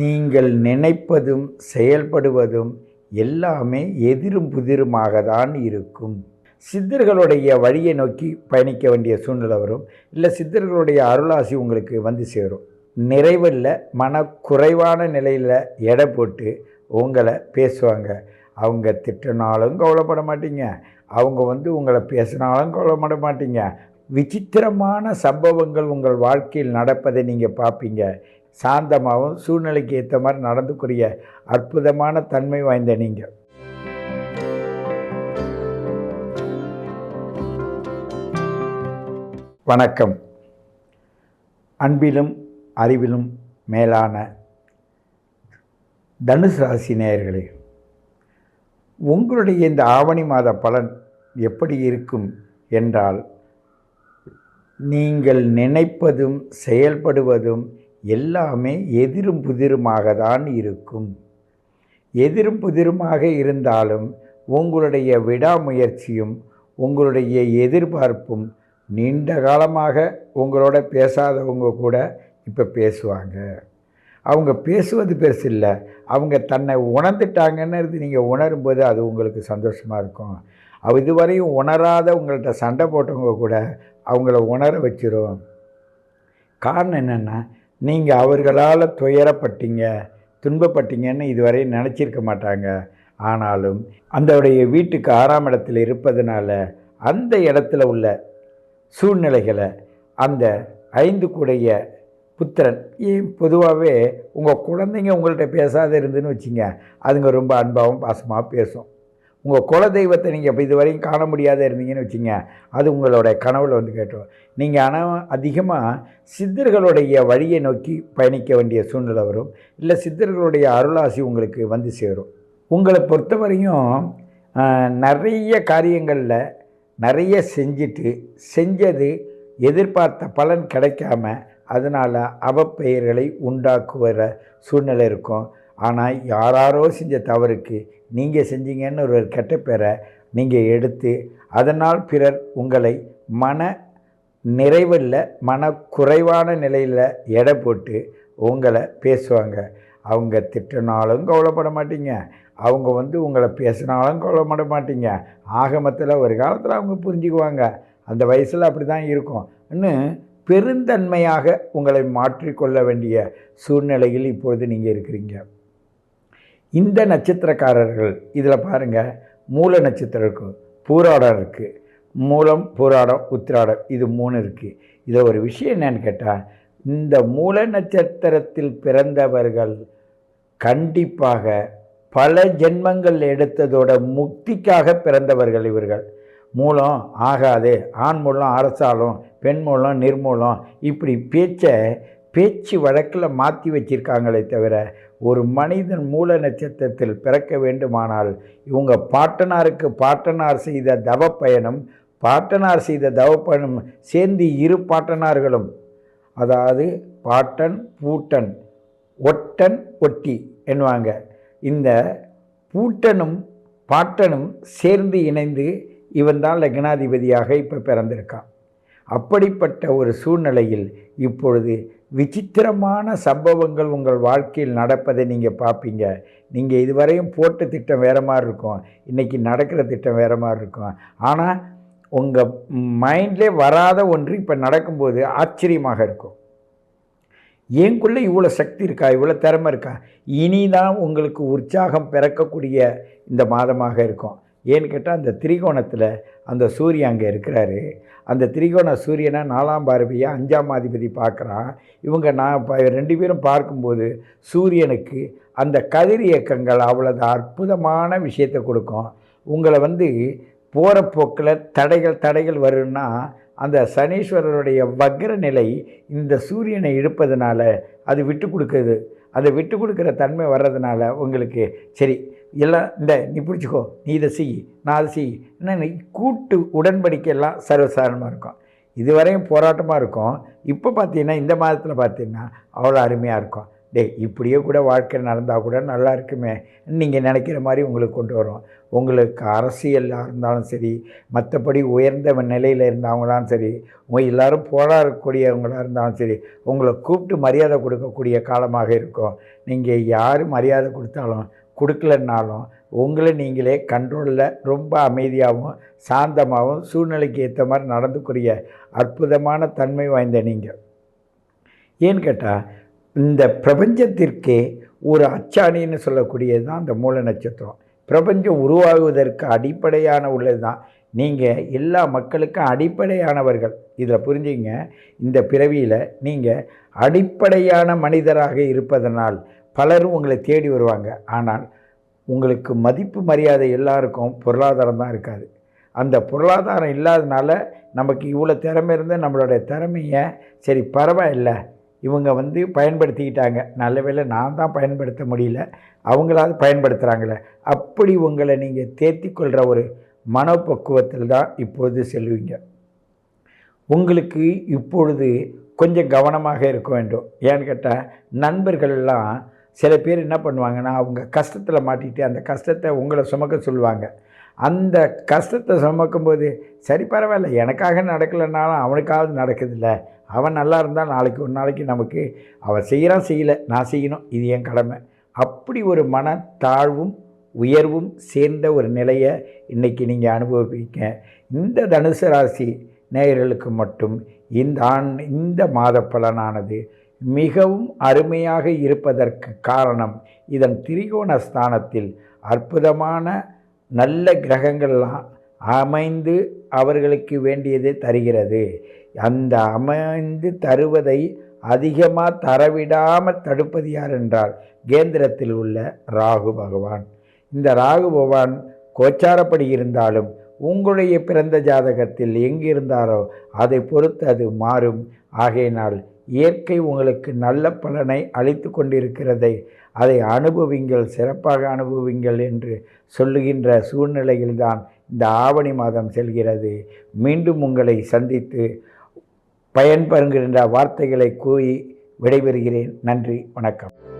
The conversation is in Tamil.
நீங்கள் நினைப்பதும் செயல்படுவதும் எல்லாமே எதிரும் புதிருமாக தான் இருக்கும். சித்தர்களுடைய வழியை நோக்கி பயணிக்க வேண்டிய சூழ்நிலை வரும். இல்லை சித்தர்களுடைய அருளாசி உங்களுக்கு வந்து சேரும். நிறைவில் மனக்குறைவான நிலையில் எடை போட்டு உங்களை பேசுவாங்க. அவங்க திட்டினாலும் கவலைப்பட மாட்டீங்க. அவங்க வந்து உங்களை பேசினாலும் கவலைப்பட மாட்டீங்க. விசித்திரமான சம்பவங்கள் உங்கள் வாழ்க்கையில் நடப்பதை நீங்கள் பார்ப்பீங்க. சாந்தமாகவும் சூழ்நிலைக்கு ஏற்ற மாதிரி நடந்துக்கூடிய அற்புதமான தன்மை வாய்ந்த நீங்கள் வணக்கம். அன்பிலும் அறிவிலும் மேலான தனுசு ராசி நேயர்களே உங்களுடைய இந்த ஆவணி மாத பலன் எப்படி இருக்கும் என்றால் நீங்கள் நினைப்பதும் செயல்படுவதும் எல்லாமே எதிரும் புதிருமாக தான் இருக்கும். எதிரும் புதிருமாக இருந்தாலும் உங்களுடைய விடாமுயற்சியும் உங்களுடைய எதிர்பார்ப்பும் நீண்ட காலமாக உங்களோட பேசாதவங்க கூட இப்போ பேசுவாங்க. அவங்க பேசுவது பெருசு இல்லை. அவங்க தன்னை உணர்ந்துட்டாங்கன்னு நீங்கள் உணரும்போது அது உங்களுக்கு சந்தோஷமாக இருக்கும். அவ இதுவரையும் உணராத உங்கள்கிட்ட சண்டை போட்டவங்க கூட அவங்கள உணர வச்சிரும். காரணம் என்னென்னா நீங்கள் அவர்களால் துயரப்பட்டீங்க துன்பப்பட்டீங்கன்னு இதுவரை நினச்சிருக்க மாட்டாங்க. ஆனாலும் அந்தவுடைய வீட்டுக்கு ஆறாம் இடத்தில் இருப்பதனால அந்த இடத்துல உள்ள சூழ்நிலைகளை அந்த ஐந்து கூடைய புத்திரன் ஏன் பொதுவாகவே உங்கள் குழந்தைங்க உங்கள்கிட்ட பேசாத இருந்துன்னு வச்சிங்க அதுங்க ரொம்ப அன்பாகவும் பாசமாக பேசும். உங்கள் குலதெய்வத்தை நீங்கள் இப்போ இது வரையும் காண முடியாத இருந்தீங்கன்னு வச்சுங்க அது உங்களோட கனவில் வந்து கேட்டோம் நீங்கள் ஆனால் அதிகமாக சித்தர்களுடைய வழியை நோக்கி பயணிக்க வேண்டிய சூழ்நிலை வரும். இல்லை சித்தர்களுடைய அருளாசி உங்களுக்கு வந்து சேரும். உங்களை பொறுத்தவரையும் நிறைய காரியங்களில் நிறைய செஞ்சுட்டு செஞ்சது எதிர்பார்த்த பலன் கிடைக்காம அதனால் அவப்பெயர்களை உண்டாக்குகிற சூழ்நிலை இருக்கும். ஆனால் யாராரோ செஞ்ச தவறுக்கு நீங்கள் செஞ்சீங்கன்னு ஒரு கெட்ட பேரை நீங்கள் எடுத்து அதனால் பிறர் உங்களை மன நிறைவில் மனக்குறைவான நிலையில் எடை போட்டு உங்களை பேசுவாங்க. அவங்க திட்டினாலும் கவலைப்பட மாட்டீங்க. அவங்க வந்து உங்களை பேசினாலும் கவலைப்பட மாட்டீங்க. ஆகமத்தில் ஒரு காலத்தில் அவங்க புரிஞ்சுக்குவாங்க. அந்த வயசில் அப்படி தான் இருக்கும். இன்னும் பெருந்தன்மையாக உங்களை மாற்றிக்கொள்ள வேண்டிய சூழ்நிலையில் இப்பொழுது நீங்கள் இருக்கிறீங்க. இந்த நட்சத்திரக்காரர்கள் இதில் பாருங்கள் மூல நட்சத்திரம் இருக்கும் பூராடம் இருக்குது மூலம் பூராடம் உத்திராடம் இது மூணு இருக்குது இதில் ஒரு விஷயம் என்னன்னு கேட்டால் இந்த மூல நட்சத்திரத்தில் பிறந்தவர்கள் கண்டிப்பாக பல ஜென்மங்கள் எடுத்ததோட முக்திக்காக பிறந்தவர்கள் இவர்கள். மூலம் ஆகாது ஆண் மூலம் அரசாலும் பெண் மூலம் நிர்மூலம் இப்படி பேச்சை பேச்சு வழக்கில் மாற்றி வச்சிருக்காங்களே தவிர ஒரு மனிதன் மூல நட்சத்திரத்தில் பிறக்க வேண்டுமானால் இவங்க பாட்டனாருக்கு பாட்டனார் செய்த தவ பயணம் பாட்டனார் செய்த தவ பயணம் சேர்ந்து இரு பாட்டனார்களும். அதாவது பாட்டன் பூட்டன் ஒட்டன் ஒட்டி என்வாங்க. இந்த பூட்டனும் பாட்டனும் சேர்ந்து இணைந்து இவன் தான் லக்னாதிபதியாக இப்போ பிறந்திருக்கான். அப்படிப்பட்ட ஒரு சூழ்நிலையில் இப்பொழுது விசித்திரமான சம்பவங்கள் உங்கள் வாழ்க்கையில் நடப்பதை நீங்கள் பார்ப்பீங்க நீங்கள் இதுவரையும் போட்ட திட்டம் வேறு மாதிரி இருக்கும். இன்றைக்கி நடக்கிற திட்டம் வேறு மாதிரி இருக்கும். ஆனால் உங்கள் மைண்ட்லே வராத ஒன்று இப்போ நடக்கும்போது ஆச்சரியமாக இருக்கும். ஏங்குள்ளே இவ்வளோ சக்தி இருக்கா? இவ்வளோ திறமை இருக்கா? இனி தான் உங்களுக்கு உற்சாகம் பிறக்கக்கூடிய இந்த மாதமாக இருக்கும். ஏன்னு கேட்டால் அந்த திரிகோணத்தில் அந்த சூரியன் அங்கே இருக்கிறாரு. அந்த திரிகோண சூரியனை நாலாம் பார்வையாக அஞ்சாம் அதிபதி பார்க்குறான். இவங்க நான் இப்போ ரெண்டு பேரும் பார்க்கும்போது சூரியனுக்கு அந்த கதிர் இயக்கங்கள் அவ்வளவு அற்புதமான விஷயத்தை கொடுக்கும். உங்களை வந்து போகிற போக்கில் தடைகள் தடைகள் வரும்னா அந்த சனீஸ்வரருடைய வக்ர நிலை இந்த சூரியனை இழுப்பதனால அது விட்டு கொடுக்குது. அதை விட்டு கொடுக்குற தன்மை வர்றதுனால உங்களுக்கு சரி எல்லாம் இந்த நீ பிடிச்சிக்கோ நீ இதை செய் நான் அதை செய். என்ன கூட்டு உடன்படிக்கையெல்லாம் சர்வசாதாரணமாக இருக்கும். இதுவரையும் போராட்டமாக இருக்கும். இப்போ பார்த்தீங்கன்னா இந்த மாதத்தில் பார்த்தீங்கன்னா அவ்வளோ அருமையாக இருக்கும். டேய் இப்படியே கூட வாழ்க்கை நடந்தால் கூட நல்லா இருக்குமே. நீங்கள் நினைக்கிற மாதிரி உங்களுக்கு கொண்டு வரும். உங்களுக்கு அரசியலாக இருந்தாலும் சரி மற்றபடி உயர்ந்த நிலையில் இருந்தவங்களாம் சரி உங்கள் எல்லோரும் போராடக்கூடியவங்களாக இருந்தாலும் சரி உங்களை கூப்பிட்டு மரியாதை கொடுக்கக்கூடிய காலமாக இருக்கும். நீங்கள் யார் மரியாதை கொடுத்தாலும் கொடுக்கலன்னாலும் உங்களை நீங்களே கண்ட்ரோலில் ரொம்ப அமைதியாகவும் சாந்தமாகவும் சூழ்நிலைக்கு ஏற்ற மாதிரி நடந்துக்கூடிய அற்புதமான தன்மை வாய்ந்த நீங்கள் ஏன்னு கேட்டால் இந்த பிரபஞ்சத்திற்கே ஒரு அச்சாணின்னு சொல்லக்கூடியது தான் அந்த மூல நட்சத்திரம். பிரபஞ்சம் உருவாகுவதற்கு அடிப்படையான உள்ளது தான். நீங்கள் எல்லா மக்களுக்கும் அடிப்படையானவர்கள். இதில் புரிஞ்சுங்க இந்த பிறவியில் நீங்கள் அடிப்படையான மனிதராக இருப்பதனால் பலரும் உங்களை தேடி வருவாங்க. ஆனால் உங்களுக்கு மதிப்பு மரியாதை எல்லாருக்கும் பொருளாதாரம் தான் இருக்காது. அந்த பொருளாதாரம் இல்லாதனால நமக்கு இவ்வளோ திறமை இருந்தால் நம்மளுடைய திறமையை சரி பரவாயில்லை. இவங்க வந்து பயன்படுத்திக்கிட்டாங்க. நல்ல வேலை நான் தான் பயன்படுத்த முடியல. அவங்களாவது பயன்படுத்துகிறாங்களே அப்படி உங்களை நீங்கள் தேர்த்தி கொள்கிற ஒரு மனப்பக்குவத்தில் தான் இப்போது செல்வீங்க. உங்களுக்கு இப்பொழுது கொஞ்சம் கவனமாக இருக்க வேண்டும். ஏன்னு கேட்டால் நண்பர்கள்லாம் சில பேர் என்ன பண்ணுவாங்கன்னா அவங்க கஷ்டத்தில் மாட்டிட்டு அந்த கஷ்டத்தை உங்களை சுமக்க சொல்லுவாங்க. அந்த கஷ்டத்தை சுமக்கும்போது சரி பரவாயில்ல எனக்காக நடக்கலைனாலும் அவனுக்காவது நடக்குதுல்ல. அவன் நல்லா இருந்தால் நாளைக்கு ஒரு நாளைக்கு நமக்கு அவன் செய்கிறான் செய்யலை நான் செய்யணும் இது என் கடமை. அப்படி ஒரு மன தாழ்வும் உயர்வும் சேர்ந்த ஒரு நிலையை இன்றைக்கி நீங்கள் அனுபவிப்பீங்க. இந்த தனுசு ராசி நேயர்களுக்கு மட்டும் இந்த ஆண் இந்த மாத பலனானது மிகவும் அருமையாக இருப்பதற்கு காரணம் இதன் திரிகோண ஸ்தானத்தில் அற்புதமான நல்ல கிரகங்கள்லாம் அமைந்து அவர்களுக்கு வேண்டியதை தருகிறது. அந்த அமைந்து தருவதை அதிகமாக தரவிடாமல் தடுப்பது யார் என்றால் கேந்திரத்தில் உள்ள ராகு பகவான். இந்த ராகு பகவான் கோச்சாரப்படி இருந்தாலும் உங்களுடைய பிறந்த ஜாதகத்தில் எங்கிருந்தாரோ அதை பொறுத்து அது மாறும். ஆகையினால் இயற்கை உங்களுக்கு நல்ல பலனை அளித்து கொண்டிருக்கிறதை அதை அனுபவிங்கள் சிறப்பாக அனுபவிங்கள் என்று சொல்லுகின்ற சூழ்நிலையில்தான் இந்த ஆவணி மாதம் செல்கிறது. மீண்டும் உங்களை சந்தித்து பயன்பெறுகின்ற வார்த்தைகளை கூறி விடைபெறுகிறேன். நன்றி வணக்கம்.